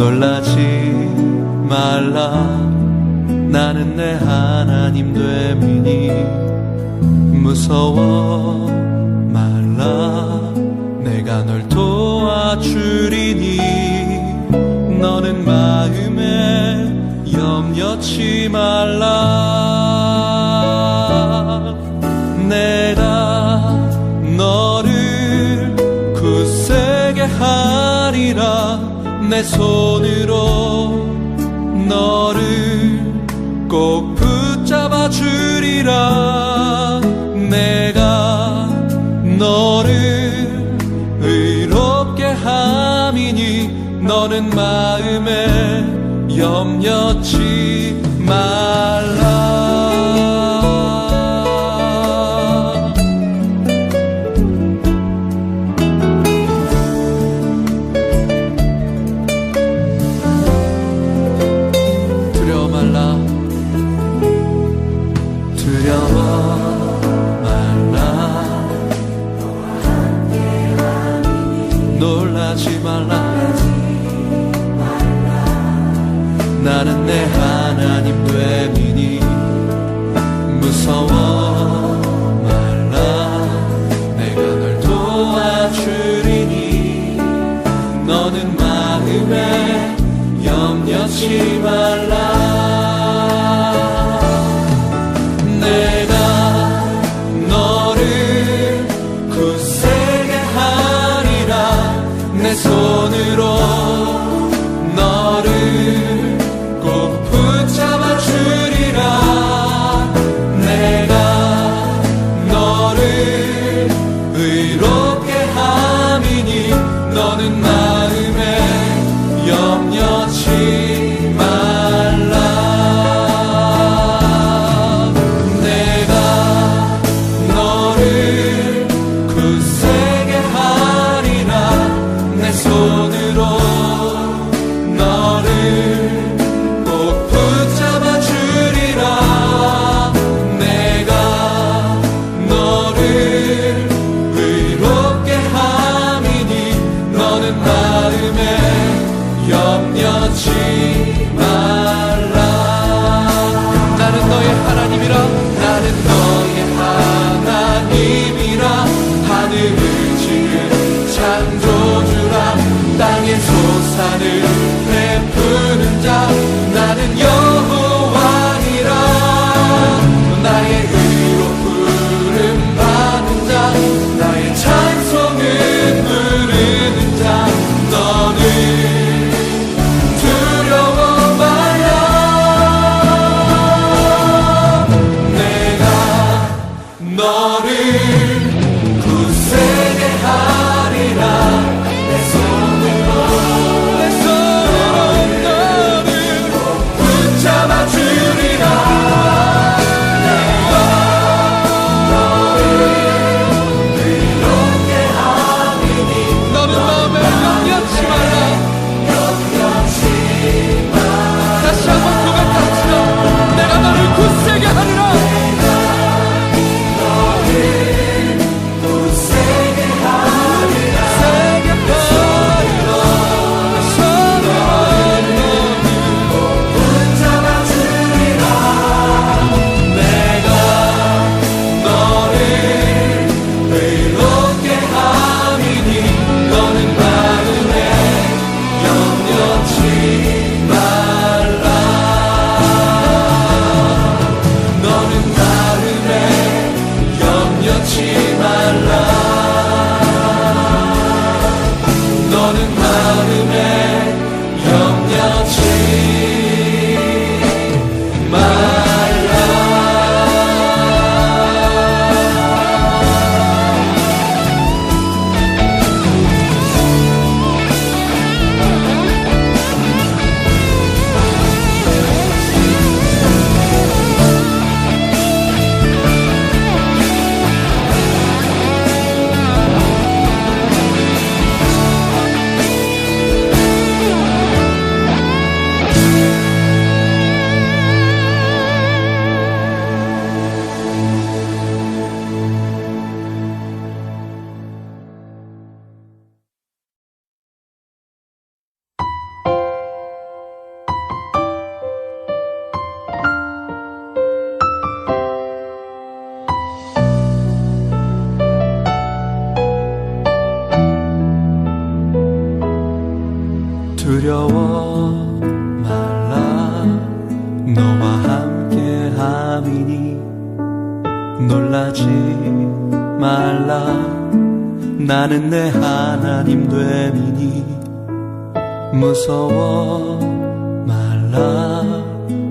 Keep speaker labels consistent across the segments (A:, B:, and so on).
A: 놀라지 말라. 나는 내 하나님 되미니 무서워 말라. 내가 널 도와주리니 너는 마음에 염려치 말라. 내 내 손으로 너를 꼭 붙잡아 주리라. 내가 너를 의롭게 함이니 너는 마음에 염려치 말. 손으로 나는 내
B: 하나님 됨이니 무서워 말라.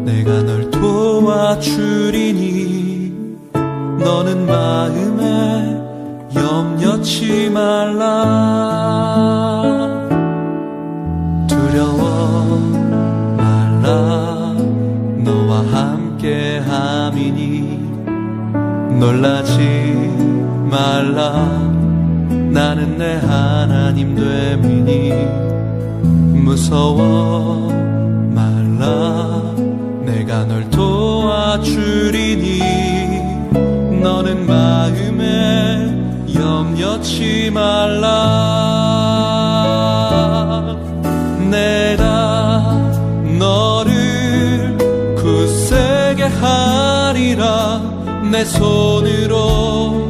B: 내가 널 도와주리니 너는 마음에 염려치 말라. 두려워 말라. 너와 함께 함이니 놀라지 말라. 내 하나님 되미니 무서워 말라. 내가 널 도와주리니 너는 마음에 염려치 말라. 내가 너를 굳세게 하리라. 내 손으로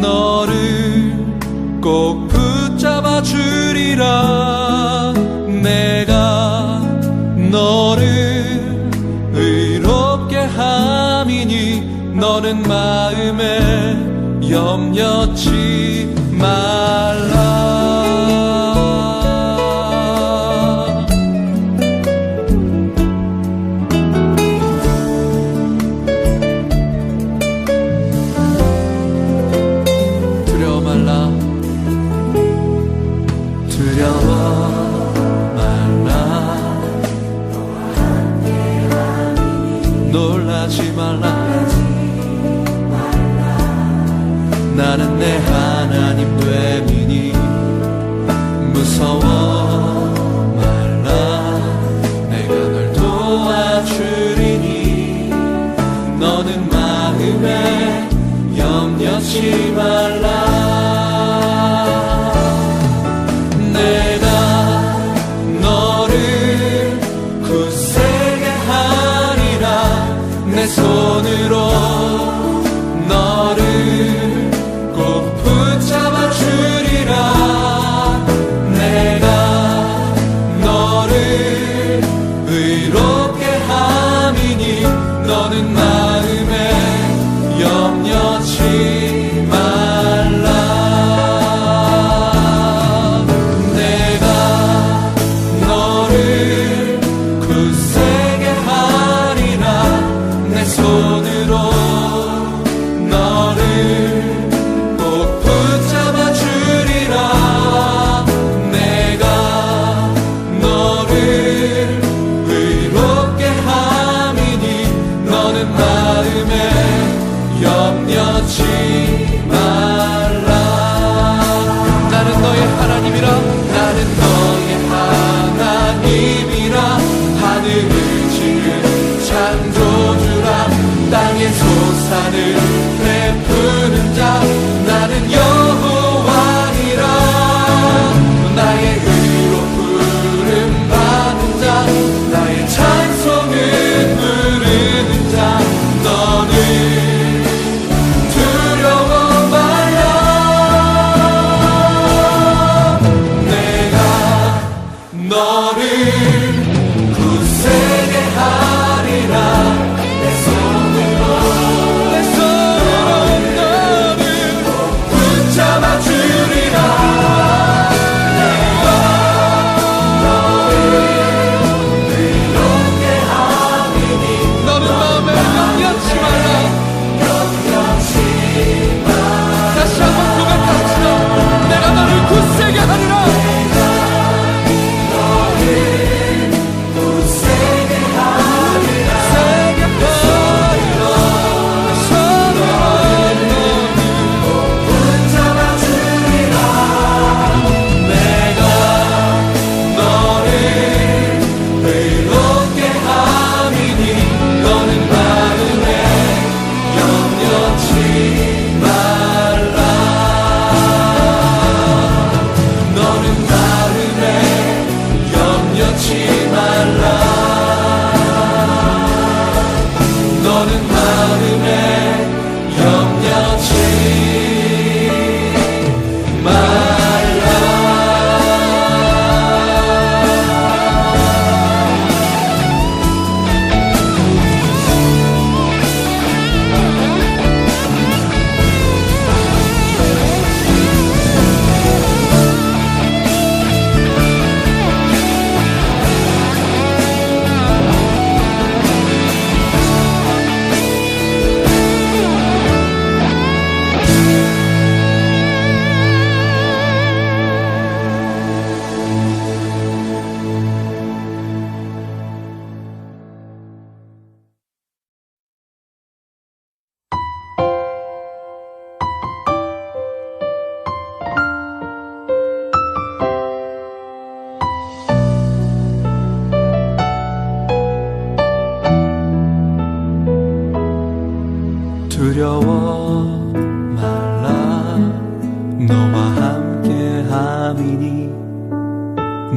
B: 너 마음에 염려치 마.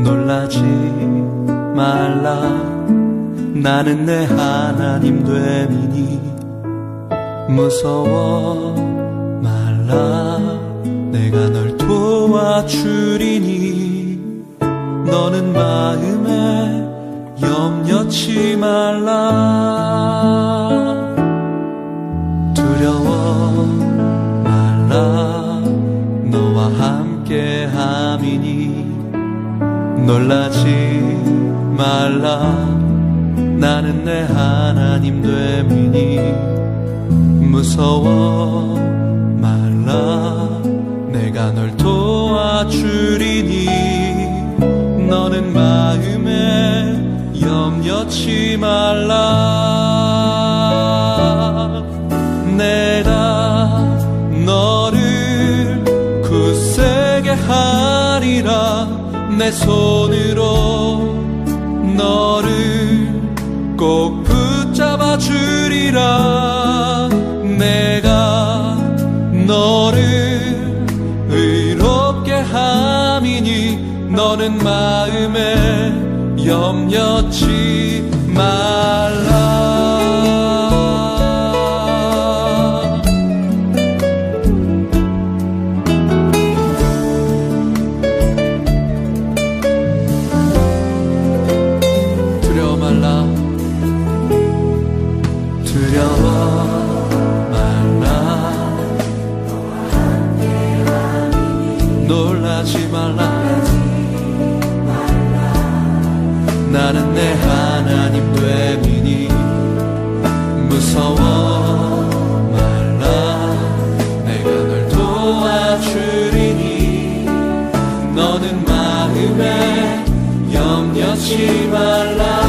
C: 놀라지 말라. 나는 내 하나님 됨이니 무서워 말라. 내가 널 도와주리니 너는 마음에 염려치 말라. 두려워 놀라지 말라. 나는 내 하나님 됨이니 무서워 말라. 내가 널 도와주리니 너는 마음에 염려치 말라 내 손으로 너를 꼭 붙잡아 주리라. 내가 너를 의롭게 함이니 너는 마음에 염려치 말 놀라지 말라. 나는 내 하나님 됨이니 무서워 말라. 내가 널 도와주리니 너는 마음에 염려치 말라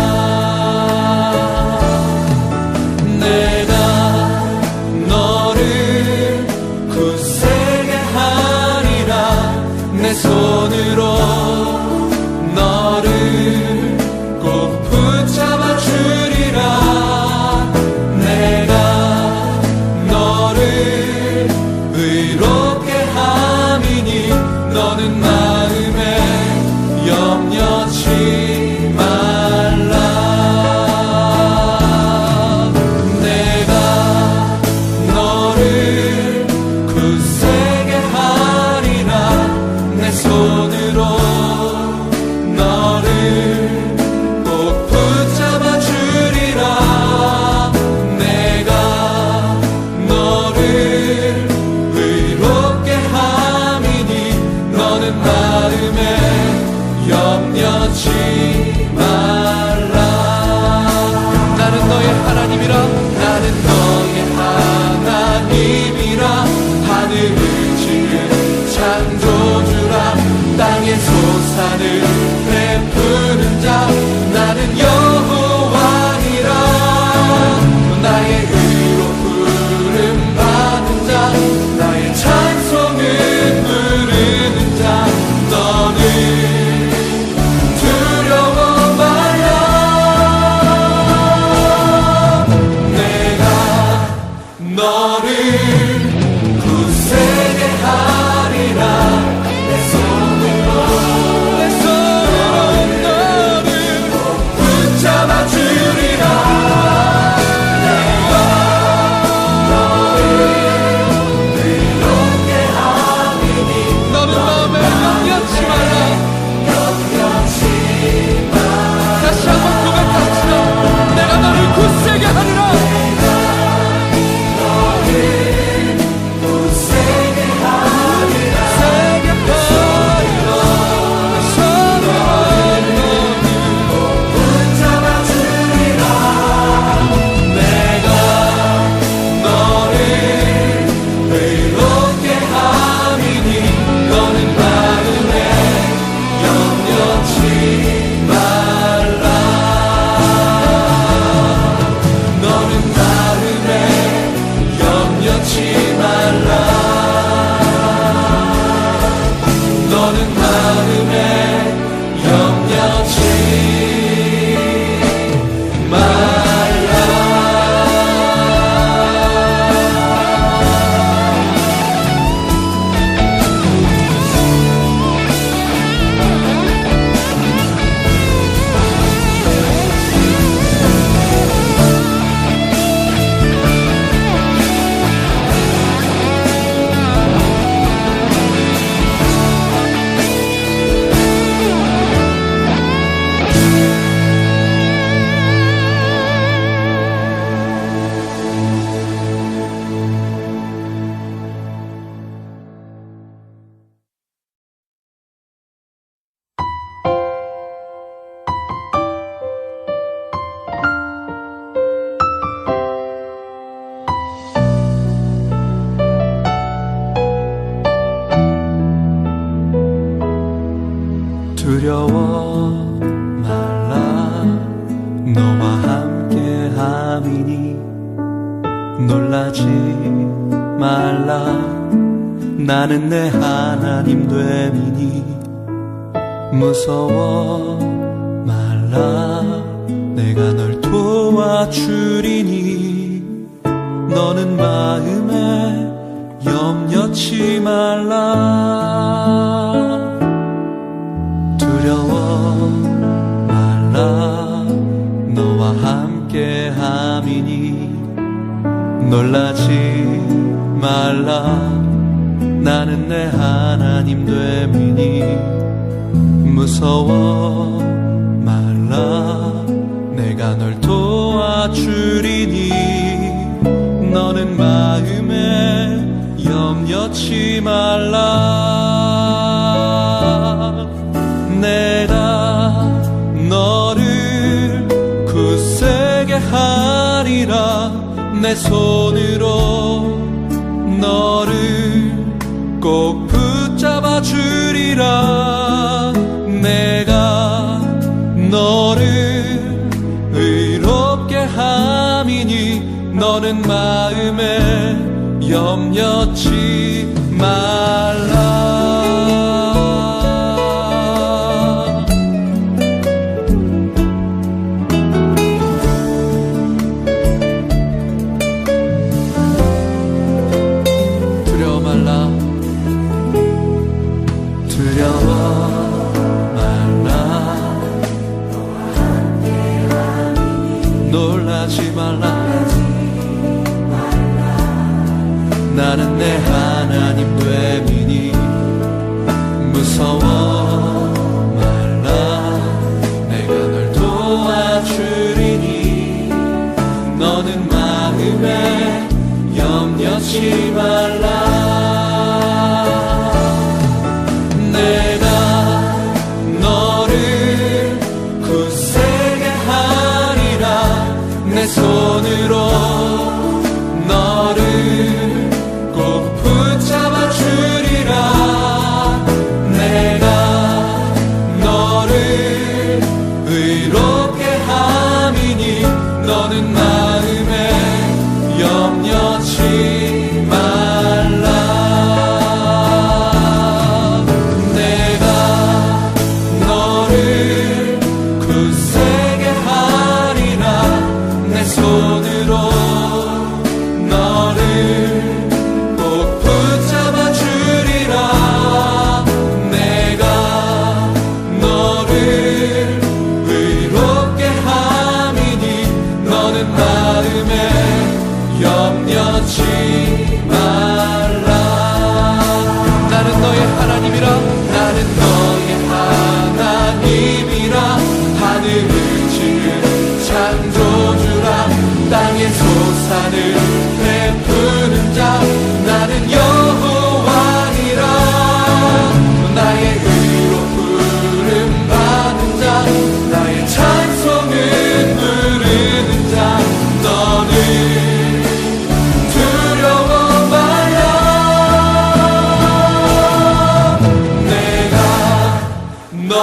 C: 도와주리니 너는 마음에 염려치 말라. 두려워 말라. 너와 함께 함이니 놀라지 말라. 나는 내 하나님 됨이니 무서워 말라. 내가 널 도 와주리니 너는 마음에 염려치 말라. 내가 너를 굳세게 하리라. 내 손으로 너를 꼭 붙잡아 주 염려치 말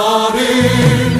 C: Yarim.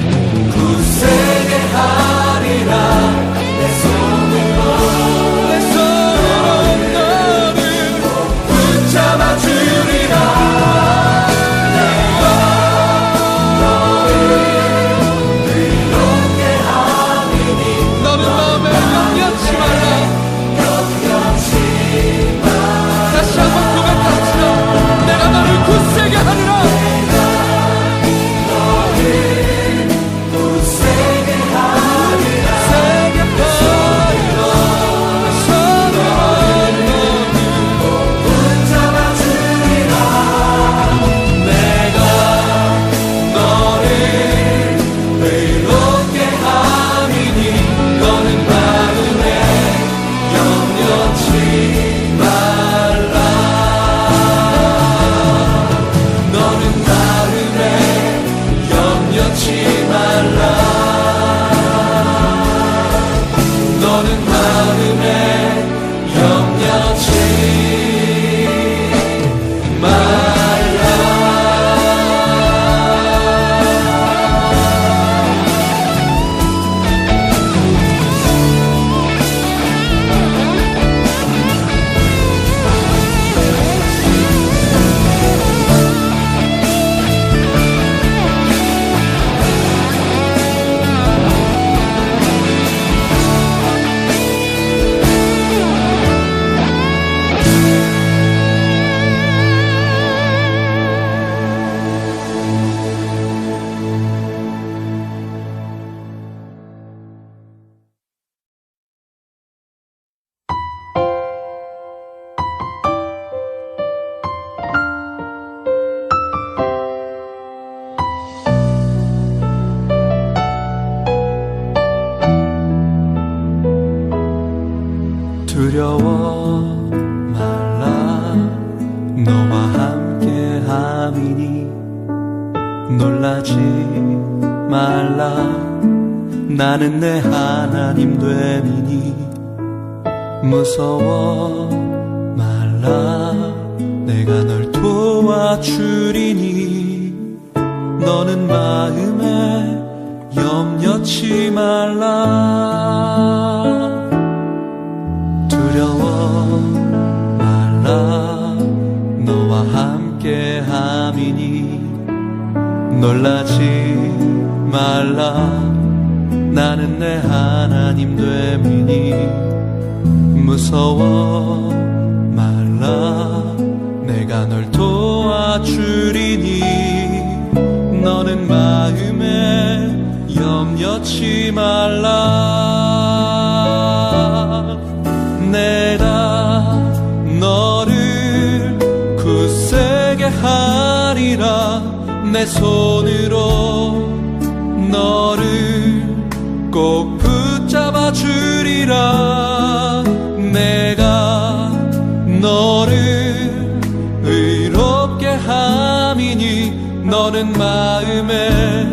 C: 사람이니 너는 마음에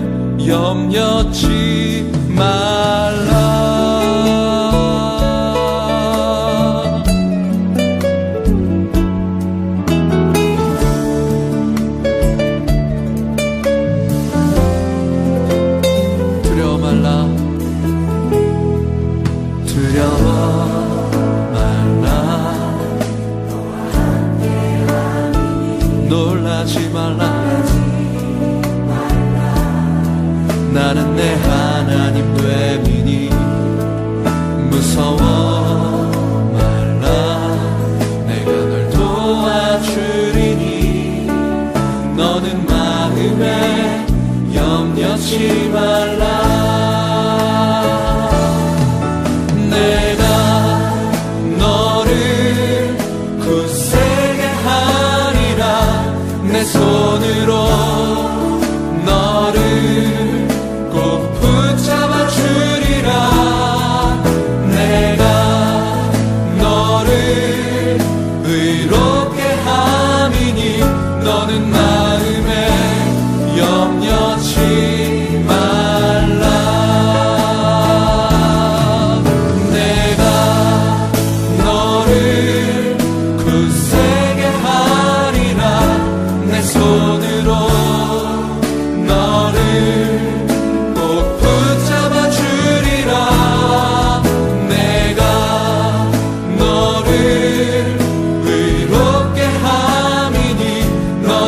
C: 염려치 말라.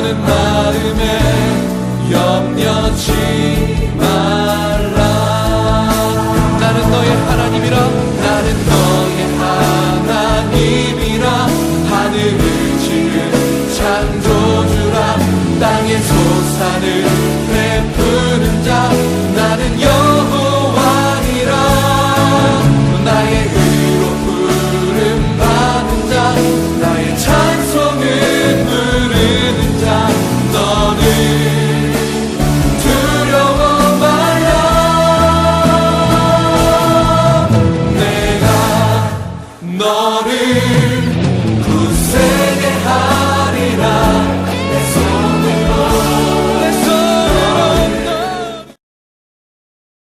C: 떠는 마음에 염려치 마.